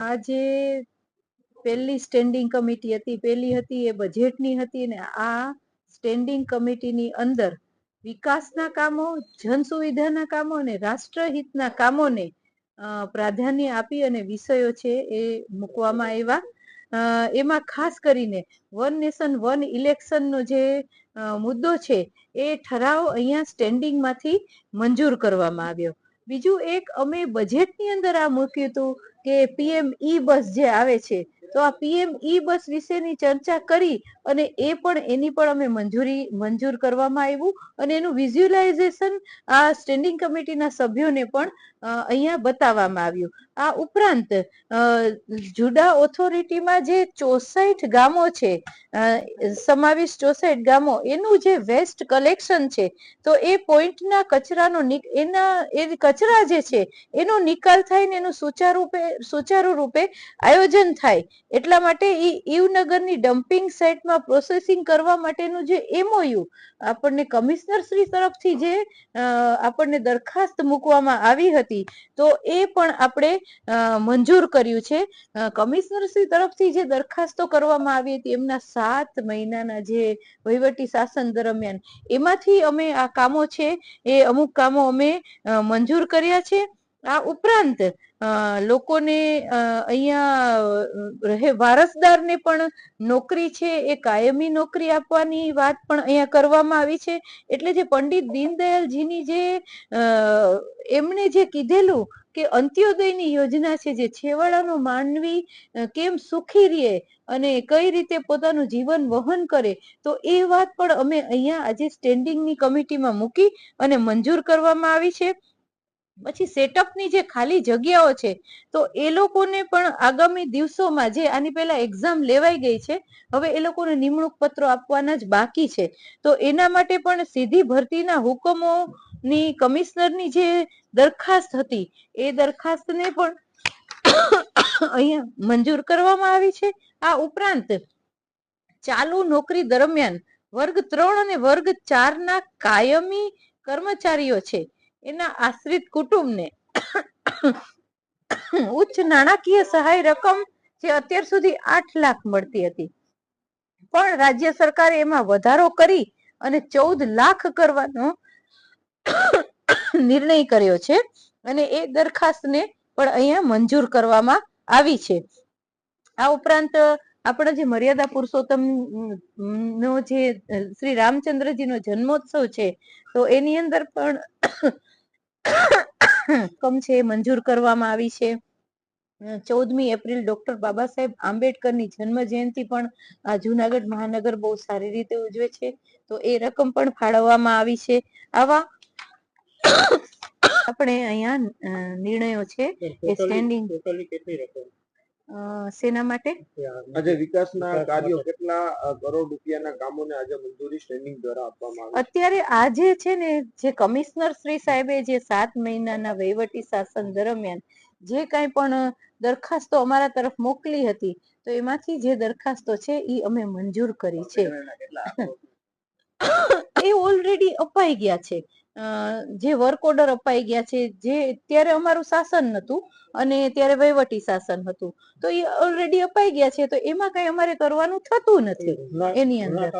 આ જે પહેલી સ્ટેન્ડિંગ કમિટી હતી, પહેલી હતી એ બજેટની હતી ને આ સ્ટેન્ડિંગ કમિટીની અંદર વિકાસના કામો જન સુવિધાના કામો અને રાષ્ટ્રહિતના કામોને પ્રાધાન્ય આપી અને વિષયો છે એ મૂકવામાં આવ્યા. એમાં ખાસ કરીને વન નેશન, વન ઇલેક્શનનો જે મુદ્દો છે એ ઠરાવ અહીંયા સ્ટેન્ડિંગમાંથી મંજૂર કરવામાં આવ્યો. બીજું એક અમે બજેટની અંદર આ મૂક્યું હતું કે પીએમ ઈ બસ જે આવે છે તો આ પીએમ ઈ બસ વિશેની ચર્ચા કરી અને એ પણ એની પણ અમે મંજૂરી, મંજૂર કરવામાં આવ્યું અને એનું વિઝ્યુલાઇઝેશન આ સ્ટેન્ડિંગ કમિટીના સભ્યોને પણ અહીંયા બતાવવામાં આવ્યું. આ ઉપરાંત જુડા ઓથોરિટીમાં જે ચોસઠ ગામો છે સમાવેશ ચોસઠ ગામો, એનું જે વેસ્ટ કલેક્શન છે, તો એ પોઈન્ટના કચરાનો એના, એ કચરા જે છે, એનો નિકાલ થાય ને એનું સુચારુ રૂપે સુચારુ રૂપે આયોજન થાય. એટલા માટે એ ઈવનગરની ડમ્પિંગ સાઇટમાં પ્રોસેસિંગ કરવા માટેનું જે એમઓયુ આપણને કમિશનર શ્રી તરફથી જે આપણને દરખાસ્ત મૂકવામાં આવી હતી, તો એ પણ આપણે મંજૂર કર્યું છે. કમિશનર શ્રી તરફથી જે દરખાસ્તો કરવામાં આવી હતી, એમના સાત મહિનાના જે વહીવટી શાસન દરમિયાન, એમાંથી અમે આ કામો છે, એ અમુક કામો અમે મંજૂર કર્યા છે. આ ઉપરાંત લોકોને અહીંયા રહે, વારસદારને પણ નોકરી છે, એ કાયમી નોકરી આપવાની વાત પણ અહીંયા કરવામાં આવી છે. એટલે જે પંડિત દીનદયાલજીની જે એમણે જે કીધેલું કે અંત્યોદયની યોજના છે, જે છેવાડાનો માનવી કેમ સુખી રહે અને કઈ રીતે પોતાનું જીવન વહન કરે, તો એ વાત પણ અમે અહીંયા આજે સ્ટેન્ડિંગની કમિટીમાં મૂકી અને મંજૂર કરવામાં આવી છે. પછી સેટઅપની જે ખાલી જગ્યાઓ છે, તો એ લોકોને પણ આગામી દિવસોમાં જે આની પહેલા એક્ઝામ લેવાઈ ગઈ છે, હવે એ લોકોને નિમણૂક પત્રો આપવાના જ બાકી છે. તો એના માટે પણ સીધી ભરતીના હુકમોની કમિશનરની જે દરખાસ્ત હતી, એ દરખાસ્તને પણ અહીંયા મંજૂર કરવામાં આવી છે. આ ઉપરાંત ચાલુ નોકરી દરમિયાન વર્ગ ત્રણ અને વર્ગ ચારના કાયમી કર્મચારીઓ છે એના આશ્રિત કુટુંબને ઉચ્ચ નાણાકીય સહાય રકમ જે અત્યાર સુધી આઠ લાખ મળતી હતી. પણ રાજ્ય સરકારે એમાં વધારો કરી અને ચૌદ લાખ કરવાનો નિર્ણય કર્યો છે અને એ દરખાસ્તને પણ અહીંયા મંજૂર કરવામાં આવી છે. આ ઉપરાંત આપણા જે મર્યાદા પુરુષોત્તમ નો જે શ્રી શ્રી રામચંદ્રજીનો જન્મોત્સવ છે તો એની અંદર પણ કમ છે મંજૂર કરવામાં આવી છે. ચૌદમી એપ્રિલ ડોક્ટર બાબા સાહેબ આંબેડકરની જન્મ જયંતિ પણ આ જુનાગઢ મહાનગર બહુ સારી રીતે ઉજવે છે તો એ રકમ પણ ફાળવવામાં આવી છે. આવા આપણે અહીંયા નિર્ણયો છે એ સ્ટેન્ડિંગ કેટલી રકમ? શેના માટે? આજે વિકાસના કાર્યો કેટલા કરોડ રૂપિયાના કામોને આજે મંજૂરી સ્ટેન્ડિંગ દ્વારા આપવામાં આવી અત્યારે આજે છે ને જે કમિશનર શ્રી સાહેબે જે સાત મહિનાના વહીવટી શાસન દરમિયાન જે કાંઈ પણ દરખાસ્તો અમારા તરફ મોકલી હતી તો એમાંથી જે દરખાસ્તો છે એ અમે મંજૂર કરી છે. એ ઓલરેડી અપાઈ ગયા છે. જે વર્ક ઓર્ડર અપાઈ ગયા છે જે ત્યારે અમારું શાસન નતું અને ત્યારે વહીવટી શાસન હતું. તો એ ઓલરેડી અપાઈ ગયા છે તો એમાં કઈ અમારે કરવાનું થતું નથી એની અંદર.